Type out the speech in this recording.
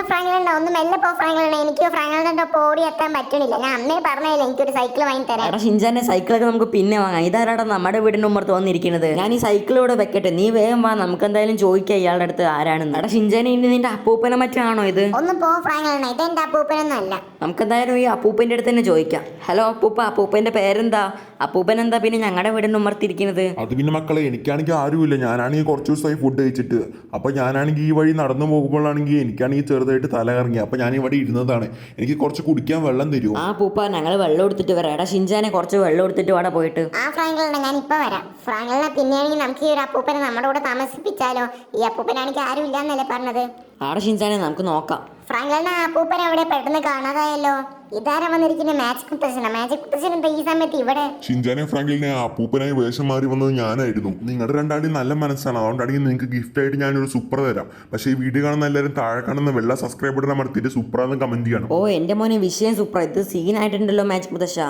പൊന്നു ഫ്രാങ്ക്ലിനെ ഒന്ന് മെല്ലെ പോ ഫ്രാങ്ക്ലിനെ എനിക്ക് ഫ്രാങ്ക്ലിന്റെ ഒപ്പം ഓടി എത്താൻ പറ്റണില്ല. ഞാൻ അന്നേ പറഞ്ഞില്ല എനിക്കൊരു സൈക്കിൾ വാങ്ങി തരാം എടാ ഷിൻചാന്റെ സൈക്കിളൊക്കെ നമുക്ക് പിന്നെ വാങ്ങാം. ഇതാരാടാ നമ്മുടെ വീടിന്റെ ഉമ്മർത്ത് വന്നിരിക്കുന്നത് ഞാൻ ഈ സൈക്കിൾ ഇവിടെ വെക്കട്ടെ. നീ വേഗം വാ നമുക്ക് എന്തായാലും ചോദിക്കാം ഇയാളുടെ അടുത്ത് ആരാണെന്ന്. എടാ ഷിൻചാനെ ഇനി നിന്റെ അപ്പൂപ്പനെ മറ്റാണോ ഇത്? ഒന്ന് പോ ഫ്രാങ്ക്ലിനെ ഇതെന്റെ അപ്പൂപ്പനൊന്നും അല്ല. നമുക്ക് എന്തായാലും ഈ അപ്പൂപ്പന്റെ അടുത്ത് തന്നെ ചോദിക്കാം. ഹലോ അപ്പൂപ്പ അപ്പൂപ്പന്റെ പേരെന്താ? അപ്പൂപ്പൻ എന്താ പിന്നെ ഞങ്ങളുടെ വീടിന്റെ ഉമ്മർത്തിരിക്കുന്നത് അത് പിന്നെ മക്കളെ എനിക്കാണെങ്കിൽ ആരുമില്ല. ഞാനാണെങ്കിൽ കുറച്ച് ദിവസമായി ഫുഡ് കഴിച്ചിട്ട്. അപ്പോൾ ഞാനാണെങ്കിൽ ഈ വഴി നടന്നു പോകുമ്പോഴാണെങ്കിൽ എനിക്കാണെങ്കിൽ ചെറുതായിട്ട് തല കറങ്ങി അപ്പോൾ ഞാൻ ഇവിടെ ഇരുന്നതാണ്. എനിക്ക് കുറച്ച് കുടിക്കാൻ വെള്ളം തരുമോ ആ പൂപ്പ ഞങ്ങൾ വെള്ളം എടുത്തിട്ട് വരാം. എടാ ഷിൻജാനെ കുറച്ച് വെള്ളം എടുത്തിട്ട് വാടാ പോയിട്ട്. ആ ഫ്രാങ്ക്ലിനെ ഞാൻ ഇപ്പൊ വരാം. ഫ്രാങ്ക്ലിനെ പിന്നെയാണെങ്കിൽ നമുക്ക് ഈ ഒരു അപ്പൂപ്പനെ നമ്മുടെ കൂടെ താമസിപ്പിച്ചാലോ? ഈ അപ്പൂപ്പനാണെങ്കിൽ ആരും ഇല്ലാന്നല്ലേ പറഞ്ഞത്? ആടെ ഷിൻജാനെ നമുക്ക് നോക്കാം. ഫ്രാങ്ക്ലിനെ ആ അപ്പൂപ്പനെ അവിടെ പെട്ടെന്ന് കാണാതായല്ലോ? ഇതാരാ വന്നിരിക്കുന്ന? മാജിക് മുത്തശ്ശന. മാജിക് മുത്തശ്ശൻ എന്താ ഈ സമയത്ത് ഇവിടെ? ഷിൻജാനെ ഫ്രാങ്കിളിനെ അപ്പൂപ്പനായി വേഷം മാറി വന്നത് ഞാനായിരുന്നു. നിങ്ങളുടെ രണ്ടാളുടെയും നല്ല മനസ്സാണ്. അതുകൊണ്ടാണെങ്കിൽ നിങ്ങൾക്ക് ഗിഫ്റ്റ് ആയിട്ട് ഞാനൊരു സൂപ്പർ തരാം. പക്ഷേ ഈ വീഡിയോ കാണുന്ന എല്ലാവരും താഴെ കാണുന്ന വെള്ള സബ്സ്ക്രൈബ് ബട്ടൺ അമർത്തിയിട്ട് സൂപ്പറാന്ന് കമന്റ് ചെയ്യണം. ഓ എന്റെ മോനെ വിഷയം സൂപ്പർ ഇത് സീനായിട്ടുണ്ടല്ലോ മാജിക് മുതശ്ശ